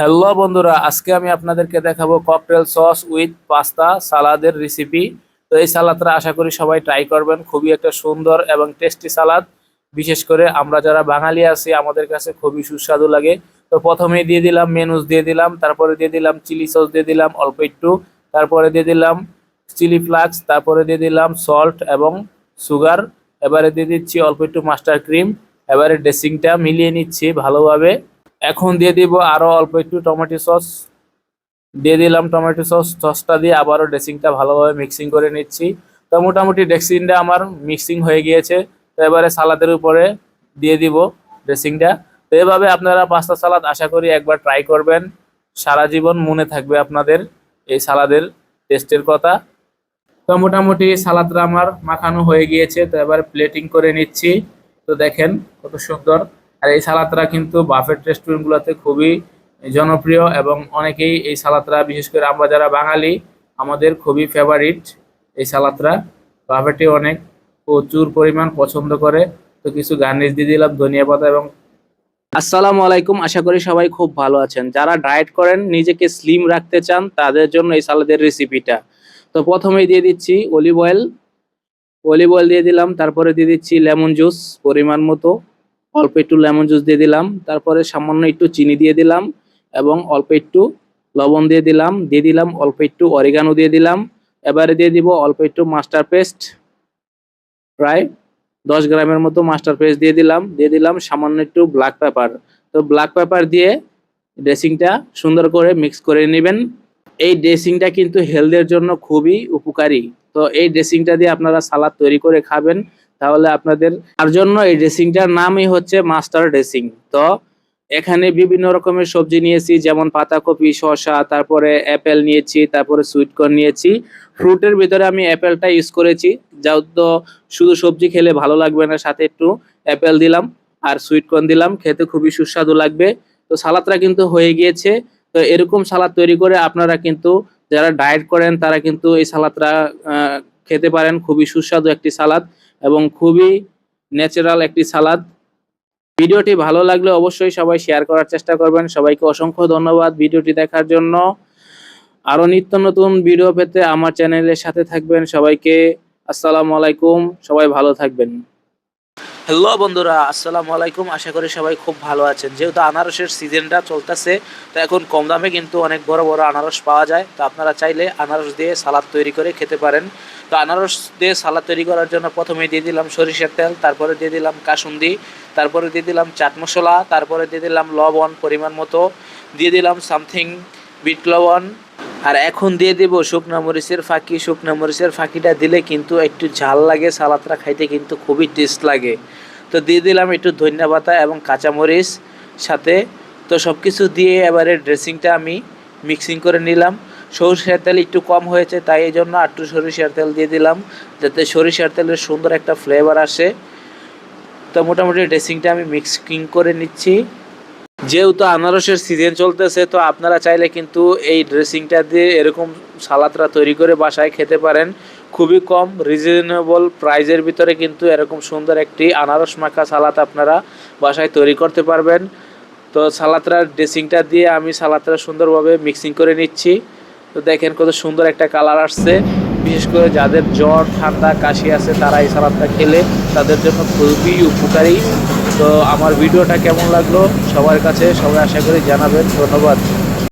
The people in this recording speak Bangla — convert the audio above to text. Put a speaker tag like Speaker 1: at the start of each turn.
Speaker 1: হ্যালো বন্ধুরা, আজকে আমি আপনাদেরকে দেখাবো ককটেল সস উইথ পাস্তা সালাদের রেসিপি তো এই সালাদটা আশা করি সবাই ট্রাই করবেন, খুবই একটা সুন্দর এবং টেস্টি সালাদ। বিশেষ করে আমরা যারা বাঙালি আছি, আমাদের কাছে খুবই সুস্বাদু লাগে। তো প্রথমে দিয়ে দিলাম মেনুস দিয়ে দিলাম, তারপরে দিয়ে দিলাম চিলি সস দিয়ে দিলাম অল্প একটু। তারপরে দিয়ে দিলাম চিলি ফ্লাক্স তারপরে দিয়ে দিলাম সল্ট এবং সুগার এবারে দিয়ে দিচ্ছি অল্প একটু মাস্টার ক্রিম এবারে ড্রেসিংটা মিলিয়ে নিচ্ছি ভালোভাবে। এখন দিয়ে দিব আরও অল্প একটু টমেটো সস। দিয়ে দিলাম টমেটো সস, সসটা দিয়ে আবারও ড্রেসিংটা ভালোভাবে মিক্সিং করে নিচ্ছি। তো মোটামুটি ড্রেসিংটা আমার মিক্সিং হয়ে গিয়েছে। তো এবারে সালাদের উপরে দিয়ে দিব ড্রেসিংটা। তো এভাবে আপনারা পাস্তা সালাদ আশা করি একবার ট্রাই করবেন। সারা জীবন মনে থাকবে আপনাদের এই সালাদের টেস্টের কথা। তো মোটামুটি সালাদটা আমার মাখানো হয়ে গিয়েছে। তো এবার প্লেটিং করে নিচ্ছি। তো দেখেন কত সুন্দর। আর এই সালাদটা কিন্তু বাফেট রেস্টুরেন্টগুলোতে খুবই জনপ্রিয় এবং অনেকেই এই সালাদটা, বিশেষ করে আমরা যারা বাঙালি, আমাদের খুবই ফেভারিট এই সালাদটা। বাফেটে অনেক প্রচুর পরিমাণ পছন্দ করে। তো কিছু গার্নিশ দিয়ে দিলাম, ধনিয়া পাতা এবং আসসালামু আলাইকুম, আশা করি সবাই খুব ভালো আছেন। যারা ডায়েট করেন, নিজেকে স্লিম রাখতে চান, তাদের জন্য এই সালাদের রেসিপিটা তো প্রথমেই দিয়ে দিচ্ছি অলিভ অয়েল অলিভ অয়েল দিয়ে দিলাম, তারপরে দিয়ে দিচ্ছি লেমন জুস পরিমাণ মতো। অল্প একটু লেমন জুস দিয়ে দিলাম। তারপরে সামান্য একটু চিনি দিয়ে দিলাম এবং অল্প একটু লবণ দিয়ে দিলাম। দিয়ে দিলাম অল্প একটু অরিগানো দিয়ে দিলাম। এবারে দিয়ে দিব অল্প একটু মাস্টার পেস্ট। প্রায় দশ গ্রামের মতো মাস্টার পেস্ট দিয়ে দিলাম। দিয়ে দিলাম সামান্য একটু ব্ল্যাক পেপার। তো ব্ল্যাক পেপার দিয়ে ড্রেসিংটা সুন্দর করে মিক্স করে নেবেন। এই ড্রেসিংটা কিন্তু হেলথের জন্য খুবই উপকারী। তো এই ড্রেসিংটা দিয়ে আপনারা সালাদ তৈরি করে খাবেন। তাহলে আপনাদের তার জন্য এই ড্রেসিংটার নামই হচ্ছে মাস্টার ড্রেসিং তো এখানে বিভিন্ন রকমের সবজি নিয়েছি, যেমন পাতাকপি, শসা, তারপরে অ্যাপেল নিয়েছি, তারপরে সুইটকর্ন নিয়েছি। ফ্রুটের ভিতরে আমি অ্যাপেলটা ইউজ করেছি যাও তো শুধু সবজি খেলে ভালো লাগবে না, সাথে একটু অ্যাপেল দিলাম আর সুইটকর্ন দিলাম, খেতে খুবই সুস্বাদু লাগবে। তো সালাদটা কিন্তু হয়ে গিয়েছে, তো এরকম সালাদ তৈরি করে আপনারা কিন্তু যারা ডায়েট করেন, তারা কিন্তু এই সালাদটা খেতে পারেন, খুবই সুস্বাদু একটি সালাদ। এবং খুবই ন্যাচারাল একটি সালাদ ভিডিওটি ভালো লাগলে অবশ্যই সবাই শেয়ার করার চেষ্টা করবেন। সবাইকে অসংখ্য ধন্যবাদ ভিডিওটি দেখার জন্য। আরও নিত্য নতুন ভিডিও পেতে আমার চ্যানেলের সাথে থাকবেন। সবাইকে আসসালামু আলাইকুম। সবাই ভালো থাকবেন। হ্যালো বন্ধুরা, আসসালামু আলাইকুম। আশা করি সবাই খুব ভালো আছেন। যেহেতু আনারসের সিজনটা চলতেছে, তো এখন কম দামে কিন্তু অনেক বড় বড় আনারস পাওয়া যায়। তো আপনারা চাইলে আনারস দিয়ে সালাদ তৈরি করে খেতে পারেন। তো আনারস দিয়ে সালাদ তৈরি করার জন্য প্রথমে দিয়ে দিলাম সরিষার তেল, তারপরে দিয়ে দিলাম কাসুন্দি, তারপরে দিয়ে দিলাম চাট মশলা, তারপরে দিয়ে দিলাম লবণ পরিমাণ মতো, দিয়ে দিলাম সামথিং বিট লবণ আর এখন দিয়ে দেব শুকনো মরিচের ফাঁকি। শুকনো মরিচের ফাঁকিটা দিলে কিন্তু একটু ঝাল লাগে, সালাদটা খাইতে কিন্তু খুবই টেস্ট লাগে। তো দিয়ে দিলাম একটু ধনিয়া পাতা এবং কাঁচামরিচ সাথে। তো সব কিছু দিয়ে এবারে ড্রেসিংটা আমি মিক্সিং করে নিলাম। সরিষার তেল একটু কম হয়েছে, তাই এই জন্য একটু সরিষার তেল দিয়ে দিলাম, যাতে সরিষার তেলের সুন্দর একটা ফ্লেভার আসে। তো মোটামুটি ড্রেসিংটা আমি মিক্সিং করে নিচ্ছি। যেহেতু আনারসের সিজন চলতেছে, তো আপনারা চাইলে কিন্তু এই ড্রেসিংটা দিয়ে এরকম সালাদটা তৈরি করে বাসায় খেতে পারেন। খুবই কম রিজনেবল প্রাইজের ভিতরে কিন্তু এরকম সুন্দর একটি আনারস মাখা সালাদ আপনারা বাসায় তৈরি করতে পারবেন। তো সালাদটার ড্রেসিংটা দিয়ে আমি সালাদটা সুন্দরভাবে মিক্সিং করে নিচ্ছি। তো দেখেন কত সুন্দর একটা কালার আসছে। বিশেষ করে যাদের জ্বর, ঠান্ডা, কাশি আছে, তারা এই সালাদটা খেলে তাদের জন্য খুবই উপকারী। তো আমার ভিডিওটা কেমন লাগল? সবার কাছে সবাই আশা করি জানাবেন। ধন্যবাদ।